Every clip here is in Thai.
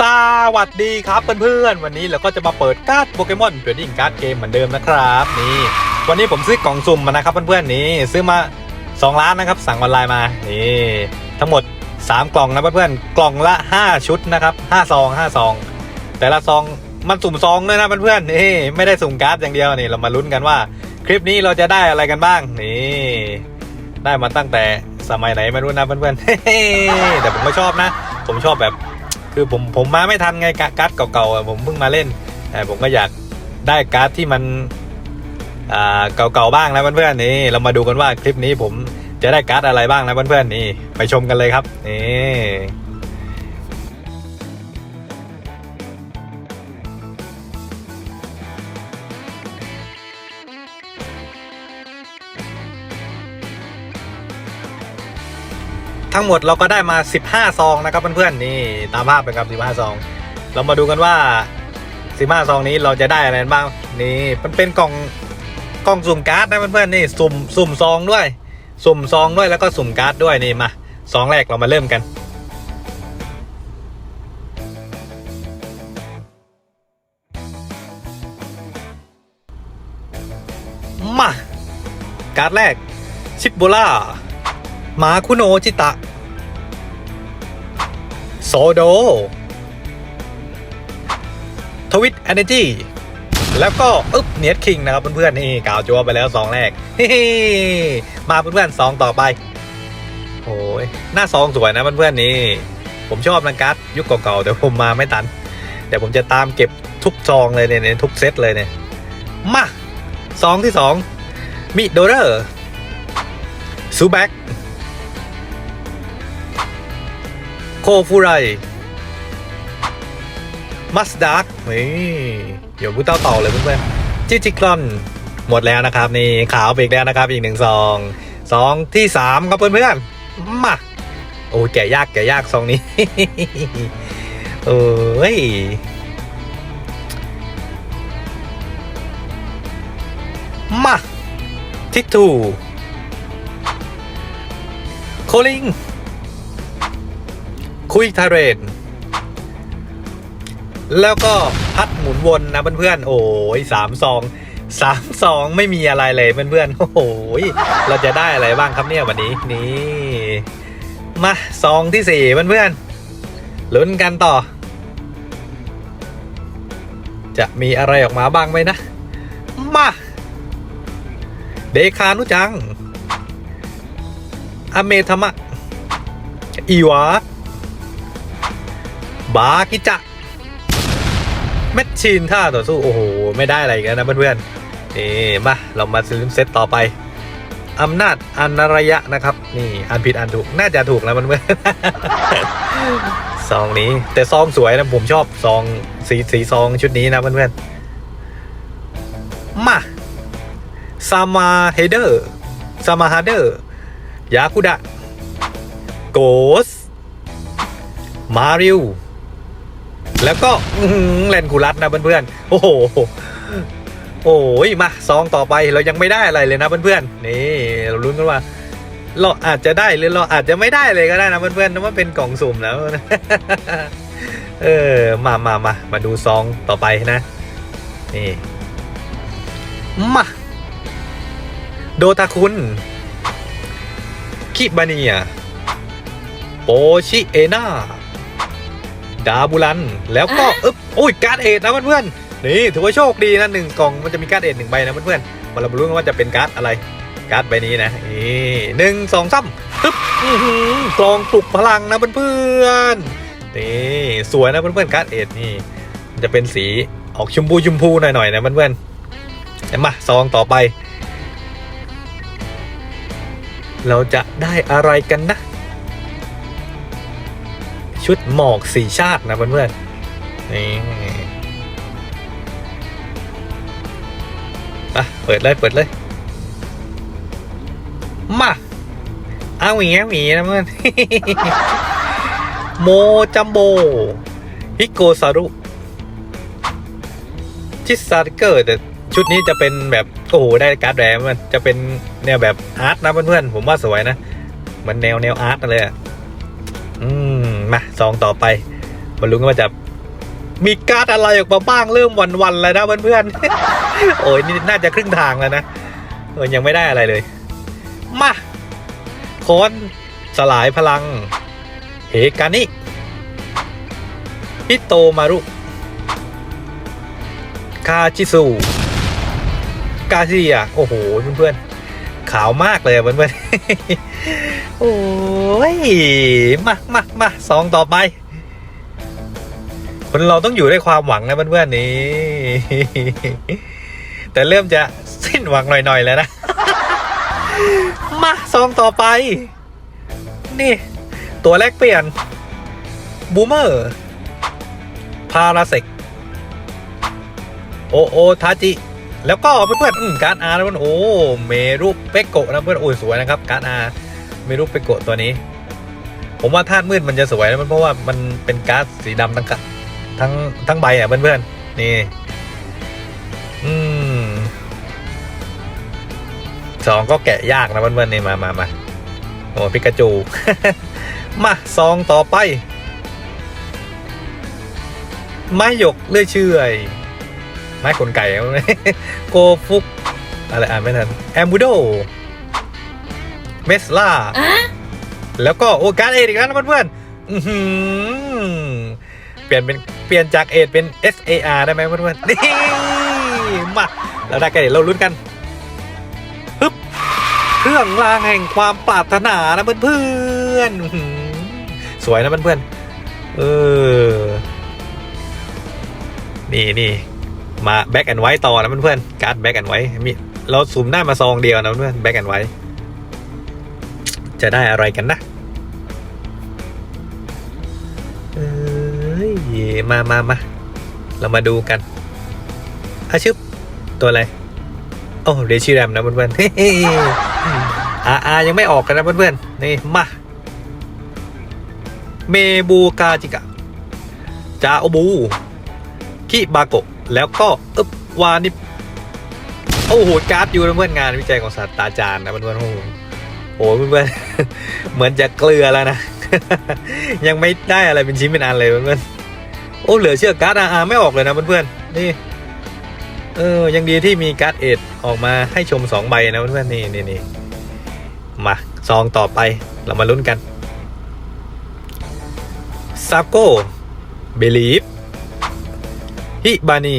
สวัสดีครับเพื่อนๆ วันนี้เราก็จะมาเปิดการ์ดโปเกมอนเทรดดิ้งการ์ดเกมเหมือนเดิมนะครับนี่วันนี้ผมซื้อกล่องสุ่มมานะครับเพื่อนๆนี่ซื้อมา 2 ล้านนะครับสั่งออนไลน์มานี่ทั้งหมด 3 กล่องนะเพื่อนๆกล่องละ 5 ชุดนะครับ5ซอง5ซองแต่ละซองมันสุ่มซองด้วยนะเพื่อนๆนี่ไม่ได้สุ่มการ์ดอย่างเดียวนี่เรามาลุ้นกันว่า คลิปนี้เราจะได้อะไรกันบ้างนี่ได้มาตั้งแต่สมัยไหนไม่รู้นะเพื่อนๆแต่ผมก็ชอบนะ ผมชอบแบบ คือผมผมมาไม่ทันไงการ์ดเก่าๆผมเพิ่งมาเล่นแต่ผมก็อยากได้การ์ดที่มันอ่าเก่าๆบ้างนะเพื่อนๆนี่เรามาดูกันว่าคลิปนี้ผมจะได้การ์ดอะไรบ้างนะเพื่อนๆนี่ไปชมกันเลยครับนี่ ทั้งหมดเราก็ได้มา 15 ซองนะครับเพื่อนๆนี่ตามภาพไปครับ 15 ซอง เรามาดูกันว่า 15 ซองนี้เราจะได้อะไรบ้างนี่มันเป็นกล่องกล่องสุ่มการ์ดนะเพื่อนๆนี่สุ่มสุ่มซองด้วย สุ่มซองด้วยแล้วก็สุ่มการ์ดด้วยนี่มาซองแรกเรามาเริ่มกันมาการ์ดแรกชิปโบล่า มาคุโนจิตะ โซโด ทวิตเอเนจีแล้วก็อึ๊บเนียดคิงนะครับเพื่อนๆนี่กล่าวจัวไปแล้วซองแรกมาเพื่อนๆซองต่อไปโอ้ยหน้าซองสวยนะเพื่อนๆนี่ ผมชอบนังการ์ดยุคเก่าๆแต่ผมมาไม่ทันแต่ผมจะตามเก็บทุกซองเลยเนี่ยเนี่ยทุกเซตเลยเนี่ยมาซองที่สองมิโดเรอร์ซูแบ็ก โคฟูไรมัสดาร์กนี่เดี๋ยวพูเต้าต่อเลยเพื่อนๆจิจิคลอน หมดแล้วนะครับ นี่ขาวไปอีกแล้วนะครับ อีกหนึ่งซองซองที่สามครับเพื่อนๆมาโอ้แกะยากแกะยากซองนี้เอ้ยมาทิกทูโคลิง คุยทาเรนแล้วก็พัดหมุนวนนะเพื่อนๆ โอ้ยสามซองสามซองไม่มีอะไรเลยเพื่อนๆ โอ้โหยเราจะได้อะไรบ้างครับเนี่ยวันนี้ นี่ มาซองที่สี่เพื่อนๆ ลุ้นกันต่อ จะมีอะไรออกมาบ้างไหมนะ มา เดคานุจัง อเมธมะอีวา บากิจะแมชชีนท่าต่อสู้ โอ้โห ไม่ได้อะไรอีกันนะเพื่อนๆนี่มาเรามาซื้อเซตต่อไปอำนาจอันระยะนะครับ นี่อันผิดอันถูกน่าจะถูกแล้วมันเพื่อนๆซองนี้ แต่ซองสวยนะผมชอบซองสีสีซองชุดนี้นะเพื่อนๆมาซามาเฮเดอร์ซามาฮาเดอร์ยาคุดะโกสมาริว แล้วก็แลนคูลัสนะเพื่อนๆ โอ้โห โอ้ยมาซองต่อไปเรายังไม่ได้อะไรเลยนะเพื่อนๆ นี่เราลุ้นกันว่า เราอาจจะได้หรือเราอาจจะไม่ได้เลยก็ได้นะเพื่อนๆเพราะว่าเป็นกล่องสุ่มแล้วเออ มามามามาดูซองต่อไปนะ นี่ มา โดตาคุณ คิบาเนียโปชิเอนา ดาบุลัน แล้วก็อึ๊บโอ้ยการ์ดเอ็ดนะเพื่อนๆนี่ถือว่าโชคดีนะหนึ่งกล่องมันจะมีการ์ดเอ็ดหนึ่งใบนะเพื่อนๆมาเรามาลุ้นกันว่าจะเป็นการ์ดอะไรการ์ดใบนี้นะนี่หนึ่งสองสามตึ๊บอื้อหือกล่องปลุกพลังนะเพื่อนๆนี่สวยนะเพื่อนๆการ์ดเอ็ดนี่มันจะเป็นสีออกชมพูชมพูหน่อยๆนะเพื่อนๆเดี๋ยวมาซองต่อไป เราจะได้อะไรกันนะ ชุดหมอกสีชาตินะเพื่อนๆนี่อะเปิดเลยเปิดเลย มาเอาหวีเอาหวีนะเพื่อนโมจัมโบฮิโกซารุชิซาริเกอร์แต่ชุดนี้จะเป็นแบบโอ้โหได้การ์ดแรมมันจะเป็นแนวแบบอาร์ตนะเพื่อนๆผมว่าสวยนะมันแนวแนวอาร์ตเลยอะ อืมมาซองต่อไปมาลุ้นกันว่าจะมีการ์ดอะไรออกมาบ้างเริ่มวันๆแล้วนะเพื่อนๆ โอ้ยนี่น่าจะครึ่งทางแล้วนะเออยังไม่ได้อะไรเลย มาโคนสลายพลัง เฮกานิพิโตมารุ คาจิสุกาซิอะโอ้โหเพื่อนๆ ขาวมากเลยเพื่อนๆ โอ้ย มามามาสองต่อไป คนเราต้องอยู่ด้วยความหวังนะเพื่อนๆนี่ แต่เริ่มจะสิ้นหวังหน่อยๆแล้วนะ มาซองต่อไป นี่ ตัวแรกเปลี่ยนบูมเมอร์พาราเซกโอโอทาจิ แล้วก็เพื่อนๆการ์ดอาร์นะเพื่อนโอ้ เมรุเปโกะนะเพื่อนโอ้ยสวยนะครับ การ์ดอาร์ เมรุเปโกะตัวนี้ ผมว่าธาตุมืดมันจะสวยนะมันเพราะว่ามันเป็นก๊าร์ดสีดำทั้งกะทั้งทั้งใบอะเพื่อนๆนี่ อืมสองก็แกะยากนะเพื่อนๆนี่มามามาโอ้ปิกาจู มาซองต่อไปไม้หยกเลื่อยเชื่อยไม้ขนไก่โกฟุก อะไรอ่านไม่ทัน แอมบูโด เมสลาแล้วก็โอการเอทอีกแล้วนะเพื่อนๆอื้อหือเปลี่ยนเป็นเปลี่ยนจากเอทเป็น S A R ได้ไหมเพื่อนๆนี่มาเราได้กันเดี๋ยวเราลุ้นกันฮึบเครื่องรางแห่งความปรารถนานะเพื่อนๆอื้อหือสวยนะเพื่อนๆเออนี่นี่มาแบ็กแอนไว้ต่อนะเพื่อนๆการ์ดแบ็กแอนไว้มีเราซูมได้มาซองเดียวนะเพื่อนแบ็กแอนไว้ จะได้อะไรกันนะเอ้ยมามามาเรามาดูกันอาชึบตัวอะไรโอ้เรชิแรมนะเพื่อนๆอาอายังไม่ออกกันนะเพื่อนๆนี่มาเมบูกาจิกะจาโอบูคิบาโกะแล้วก็อึบวานิปโอ้โหการ์ดอยู่นะเพื่อนงานวิจัยของศาสตราจารย์นะเพื่อนๆ โอ้หเพื่อนๆเหมือนจะเกลือแล้วนะ ยังไม่ได้อะไรเป็นชิ้นเป็นอันเลยเพื่อนๆโอ้เหลือเชื่อการ์ดอาไม่ออกเลยนะเพื่อนๆนี่เออยังดีที่มีการ์ดเอ็ดออกมาให้ชมสองใบนะเพื่อนๆนี่นี่นี่มาซองต่อไปเรามาลุ้นกันซาโก้เบลีฟฮิบานี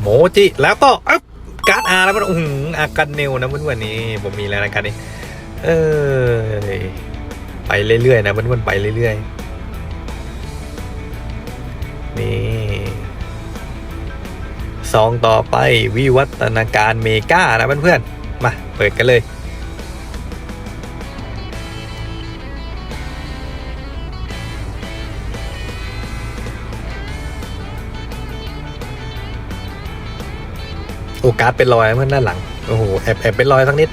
โมจิแล้วก็อ๊บการ์ดอาร์ แล้วมันอืออากันเนลนะเพื่อนๆนี่ผมมีแล้วนะกันนี่เออไปเรื่อยๆนะเพื่อนๆไปเรื่อยๆนี่ซองต่อไปวิวัฒนาการเมกานะเพื่อนๆมาเปิดกันเลย อกาสเป็นรอยเพื่อนด้านหลัง โอ้โหแอบแอบเป็นรอยสักนิด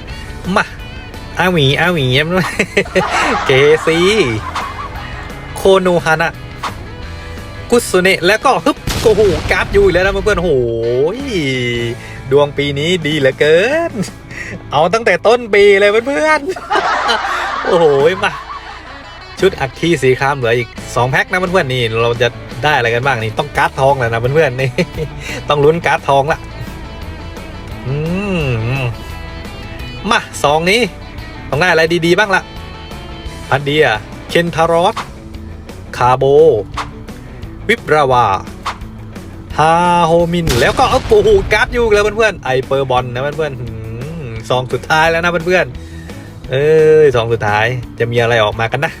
มาอาหมีอาหมีเกซีโคโนฮานะกุสุเนะแล้วก็ฮึบโอ้โหการ์ดอยู่แล้วนะเพื่อนๆโอ้โหดวงปีนี้ดีเหลือเกิน เอาตั้งแต่ต้นปีเลยเพื่อนๆโอ้โหมาชุดอัคคีสีครามเหลืออีก 2 แพ็คนะเพื่อนๆนี่เราจะได้อะไรกันบ้างนี่ต้องการ์ดทองแล้วนะเพื่อนๆนี่ต้องลุ้นการ์ดทองละ มาสองนี้ ต้องได้อะไรดีๆบ้างละอันเดีย เคนทารอส คาโบ วิปราวาฮาโฮมิน แล้วก็เอาโอ้โหการ์ดอยู่แล้วเพื่อนๆ ไอเปอร์บอลนะเพื่อนๆซองสุดท้ายแล้วนะเพื่อนๆ เอ้ยซองสุดท้ายจะมีอะไรออกมากันนะ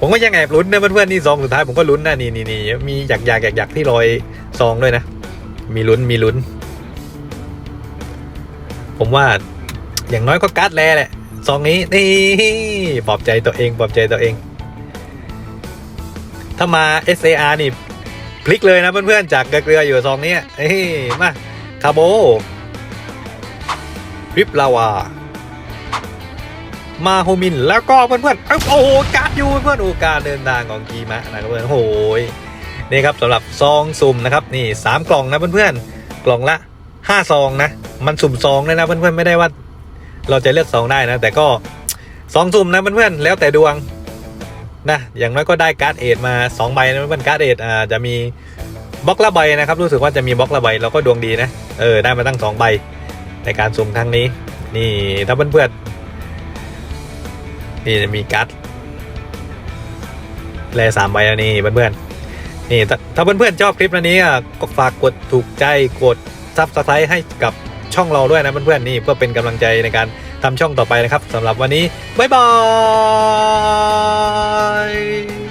ผมก็ยังแอบลุ้นนะเพื่อนๆ นี่ซองสุดท้ายผมก็ลุ้นนะนี่นี่นี่มีอยากอยากอยากอยากที่รอยซองด้วยนะ มีลุ้นมีลุ้น ผมว่า อย่างน้อยก็การ์ดแลแหละซองนี้นี่ปลอบใจตัวเองปลอบใจตัวเอง ถ้ามา SAR นี่พลิกเลยนะเพื่อนๆจากเกลืออยู่ซองนี้เอ้ยมาคาโบริปลาวามาโฮมินแล้วก็เพื่อนๆเอ้าโอ้โหการ์ดอยู่เพื่อนโอการเดินทางของกีมะนะครับเพื่อนโอ้โหนี่ครับสำหรับซองสุ่มนะครับนี่สามกล่องนะเพื่อนๆกล่องละห้าซองนะ มันสุ่มซองเลยนะเพื่อนๆไม่ได้ว่า เราจะเลือกซองได้นะ แต่ก็ซองสุ่มนะเพื่อนๆแล้วแต่ดวงนะอย่างน้อยก็ได้การ์ดเอทมา 2 ใบนะเพื่อนการ์ดเอทอ่าจะมีบล็อกละใบนะครับ รู้สึกว่าจะมีบล็อกละใบเราก็ดวงดีนะเออได้มาตั้ง 2 ใบในการสุ่มครั้งนี้ นี่ถ้าเพื่อนๆนี่จะมีการ์ดแลสามใบแล้วนี่เพื่อนๆนี่ถ้าเพื่อนๆชอบคลิปนี้ก็ฝากกดถูกใจกดซับสไครต์ให้กับ ช่องเราด้วยนะเพื่อนๆนี่เพื่อเป็นกำลังใจในการทำช่องต่อไปนะครับสำหรับวันนี้บ๊ายบาย